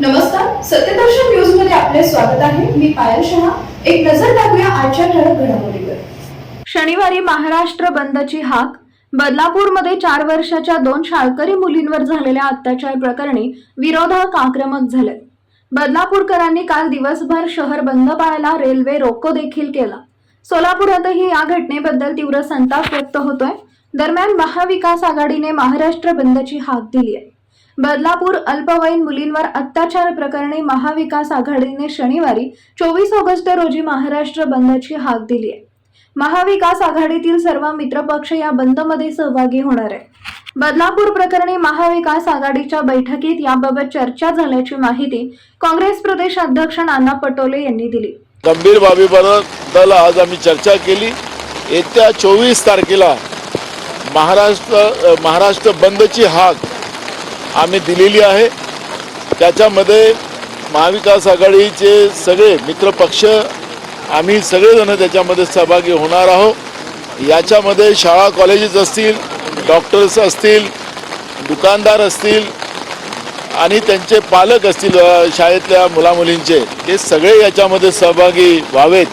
नमस्कार सत्यदर्शन न्यूजमध्ये आपले स्वागत आहे. मी पायल शहा. एक नजर टाकूया आजच्या ठळक घडामोडीवर. शनिवारी महाराष्ट्र बंदची हाक. बदलापूरमध्ये चार वर्षाच्या दोन शाळकरी मुलींवर झालेल्या अत्याचार प्रकरणी विरोधक आक्रमक झाले. बदलापूरकरांनी काल दिवसभर शहर बंद पाळायला रेल्वे रोको देखील केला. सोलापुरातही या घटनेबद्दल तीव्र संताप व्यक्त होतोय. दरम्यान महाविकास आघाडीने महाराष्ट्र बंदची हाक दिली आहे बदलापूर अल्पवयीन मुलींवर अत्याचार प्रकरणी महाविकास आघाडीने शनिवारी चोवीस ऑगस्ट रोजी महाराष्ट्र बंदची हाक दिली आहे. महाविकास आघाडीतील सर्व मित्रपक्ष या बंदमध्ये सहभागी होणार आहे बदलापूर प्रकरणी महाविकास आघाडीच्या बैठकीत याबाबत चर्चा झाल्याची माहिती काँग्रेस प्रदेश अध्यक्ष नाना पटोले यांनी दिली. गंभीर बाबीबद्दल आज आम्ही चर्चा केली. येत्या चोवीस तारखेला महाराष्ट्र महाराष्ट्र बंदची हाक आम्ही दिलेली आहे. त्याच्यामध्ये महाविकास आघाडीचे सगळे मित्रपक्ष आम्ही सगळेजण त्याच्यामध्ये सहभागी होणार आहोत. याच्यामध्ये शाळा कॉलेजेस असतील डॉक्टर्स असतील दुकानदार असतील आणि त्यांचे पालक असतील शाळेतल्या मुलामुलींचे ते सगळे याच्यामध्ये सहभागी व्हावेत.